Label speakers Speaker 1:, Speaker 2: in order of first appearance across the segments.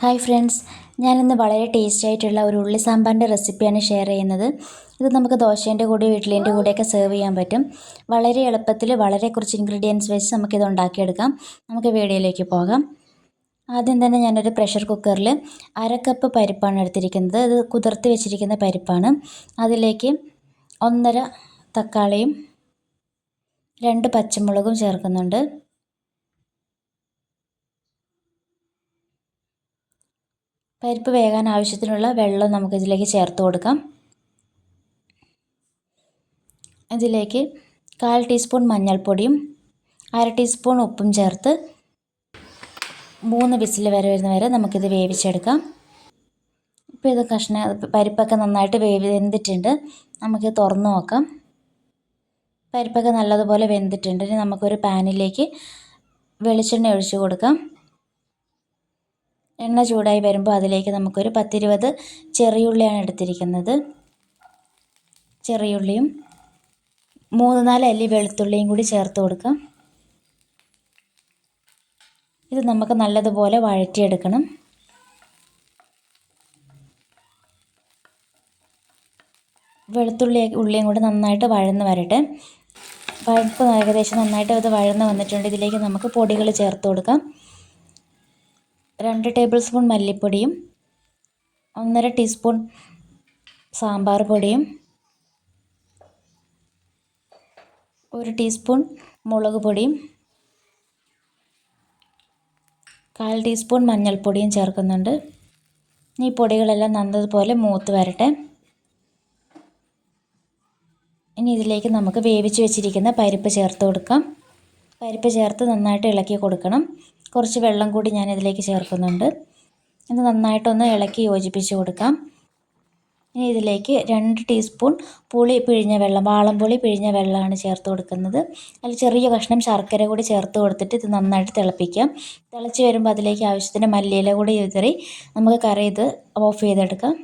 Speaker 1: Hi friends ഞാനിന്ന് വളരെ tasty ആയിട്ടുള്ള ഒരു ഉള്ളി സാമ്പാറിന്റെ റെസിപ്പിയാണ് ഷെയർ ചെയ്യുന്നത്. ഇത് നമുക്ക് ദോശേന്റെ കൂടെ ഇഡ്ഡലിന്റെ കൂടെയൊക്കെ സെർവ് ചെയ്യാൻ പറ്റും. വളരെ എളുപ്പത്തിൽ വളരെ കുറച്ച് ഇൻഗ്രീഡിയൻസ് വെച്ച് നമുക്കിത് ഉണ്ടാക്കിയെടുക്കാം. നമുക്ക് വീഡിയോയിലേക്ക് പോകാം. ആദ്യം തന്നെ ഞാനൊരു പ്രഷർ കുക്കറിൽ അര കപ്പ് പരിപ്പാണ് എടുത്തിരിക്കുന്നത്. ഇത് കുതിർത്ത് വെച്ചിരിക്കുന്ന പരിപ്പാണ്. അതിലേക്ക് ഒന്നര തക്കാളിയും രണ്ട് പച്ചമുളകും ചേർക്കുന്നുണ്ട്. പരിപ്പ് വേകാൻ ആവശ്യത്തിനുള്ള വെള്ളം നമുക്ക് ഇതിലേക്ക് ചേർത്ത് കൊടുക്കാം. ഇതിലേക്ക് കാൽ ടീസ്പൂൺ മഞ്ഞൾപ്പൊടിയും അര ടീസ്പൂൺ ഉപ്പും ചേർത്ത് മൂന്ന് വിസിൽ വരെ വരുന്ന വരെ നമുക്കിത് വേവിച്ചെടുക്കാം. ഇപ്പോൾ ഇത് കഷ്ണ പരിപ്പൊക്കെ നന്നായിട്ട് വേവി വെന്തിട്ടുണ്ട്. നമുക്ക് തുറന്ന് നോക്കാം. പരിപ്പൊക്കെ നല്ലതുപോലെ വെന്തിട്ടുണ്ട്. ഇനി നമുക്കൊരു പാനിലേക്ക് വെളിച്ചെണ്ണ ഒഴിച്ച് കൊടുക്കാം. എണ്ണ ചൂടായി വരുമ്പോൾ അതിലേക്ക് നമുക്കൊരു പത്തിരുപത് ചെറിയുള്ളിയാണ് എടുത്തിരിക്കുന്നത്. ചെറിയുള്ളിയും മൂന്ന് നാല് അല്ലി വെളുത്തുള്ളിയും കൂടി ചേർത്ത് കൊടുക്കാം. ഇത് നമുക്ക് നല്ലതുപോലെ വഴറ്റിയെടുക്കണം. വെളുത്തുള്ളി ഉള്ളിയും കൂടി നന്നായിട്ട് വഴന്ന് വരട്ടെ. വഴപ്പ് ഏകദേശം നന്നായിട്ട് അത് വഴന്ന് വന്നിട്ടുണ്ട്. ഇതിലേക്ക് നമുക്ക് പൊടികൾ ചേർത്ത് കൊടുക്കാം. രണ്ട് ടേബിൾ സ്പൂൺ മല്ലിപ്പൊടിയും ഒന്നര ടീസ്പൂൺ സാമ്പാർ പൊടിയും ഒരു ടീസ്പൂൺ മുളക് പൊടിയും കാൽ ടീസ്പൂൺ മഞ്ഞൾപ്പൊടിയും ചേർക്കുന്നുണ്ട്. ഈ പൊടികളെല്ലാം നന്നതുപോലെ മൂത്ത് വരട്ടെ. ഇനി ഇതിലേക്ക് നമുക്ക് വേവിച്ച് വെച്ചിരിക്കുന്ന പരിപ്പ് ചേർത്ത് കൊടുക്കാം. പരിപ്പ് ചേർത്ത് നന്നായിട്ട് ഇളക്കി കൊടുക്കണം. കുറച്ച് വെള്ളം കൂടി ഞാൻ ഇതിലേക്ക് ചേർക്കുന്നുണ്ട്. ഇത് നന്നായിട്ടൊന്ന് ഇളക്കി യോജിപ്പിച്ച് കൊടുക്കാം. ഇനി ഇതിലേക്ക് രണ്ട് ടീസ്പൂൺ പുളി പിഴിഞ്ഞ വെള്ളം വാളംപുളി പിഴിഞ്ഞ വെള്ളമാണ് ചേർത്ത് കൊടുക്കുന്നത്. അതിൽ ചെറിയ കഷ്ണം ശർക്കര കൂടി ചേർത്ത് കൊടുത്തിട്ട് ഇത് നന്നായിട്ട് തിളപ്പിക്കാം. തിളച്ച് വരുമ്പോൾ അതിലേക്ക് ആവശ്യത്തിന് മല്ലിയില കൂടി ഇതറി നമുക്ക് കറി ഇത് ഓഫ് ചെയ്തെടുക്കാം.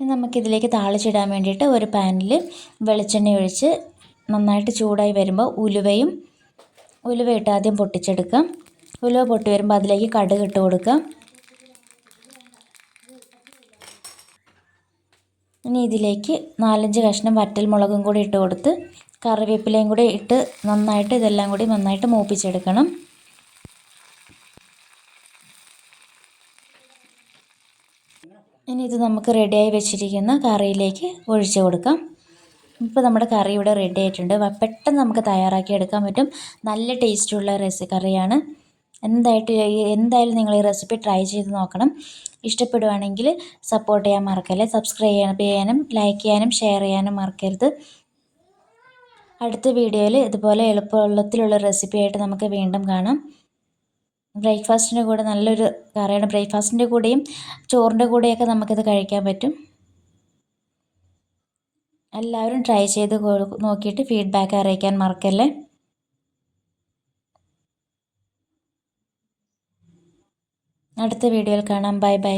Speaker 1: ഇനി നമുക്കിതിലേക്ക് താളിച്ചിടാൻ വേണ്ടിയിട്ട് ഒരു പാനിൽ വെളിച്ചെണ്ണ ഒഴിച്ച് നന്നായിട്ട് ചൂടായി വരുമ്പോൾ ഉലുവയും ഉലുവ ഇട്ട് ആദ്യം പൊട്ടിച്ചെടുക്കാം ഉലുവ പൊട്ടി വരുമ്പോൾ അതിലേക്ക് കടുക് ഇട്ട് കൊടുക്കാം ഇനി ഇതിലേക്ക് നാലഞ്ച് കഷ്ണം വറ്റൽ മുളകും കൂടി ഇട്ട് കൊടുത്ത് കറിവേപ്പിലയും കൂടി ഇട്ട് നന്നായിട്ട് ഇതെല്ലാം കൂടി നന്നായിട്ട് മൂപ്പിച്ചെടുക്കണം. ഇനി ഇത് നമുക്ക് റെഡിയായി വെച്ചിരിക്കുന്ന കറിയിലേക്ക് ഒഴിച്ചു കൊടുക്കാം. ഇപ്പോൾ നമ്മുടെ കറി ഇവിടെ റെഡി ആയിട്ടുണ്ട്. പെട്ടെന്ന് നമുക്ക് തയ്യാറാക്കി എടുക്കാൻ പറ്റും. നല്ല ടേസ്റ്റുള്ള റെസി കറിയാണ്. എന്തായിട്ട് എന്തായാലും നിങ്ങൾ ഈ റെസിപ്പി ട്രൈ ചെയ്ത് നോക്കണം. ഇഷ്ടപ്പെടുവാണെങ്കിൽ സപ്പോർട്ട് ചെയ്യാൻ മറക്കല്ലേ? സബ്സ്ക്രൈബ് ചെയ്യാനും ലൈക്ക് ചെയ്യാനും ഷെയർ ചെയ്യാനും മറക്കരുത്. അടുത്ത വീഡിയോയിൽ ഇതുപോലെ എളുപ്പമുള്ളത്തിലുള്ള റെസിപ്പി ആയിട്ട് നമുക്ക് വീണ്ടും കാണാം. ബ്രേക്ക്ഫാസ്റ്റിന്റെ കൂടെ നല്ലൊരു കറിയാണ്. ബ്രേക്ക്ഫാസ്റ്റിന്റെ കൂടെയും ചോറിന്റെ കൂടെയൊക്കെ നമുക്കിത് കഴിക്കാൻ പറ്റും. എല്ലാവരും ട്രൈ ചെയ്ത് നോക്കിയിട്ട് ഫീഡ്ബാക്ക് അറിയിക്കാൻ മറക്കല്ലേ? അടുത്ത വീഡിയോയിൽ കാണാം. Bye bye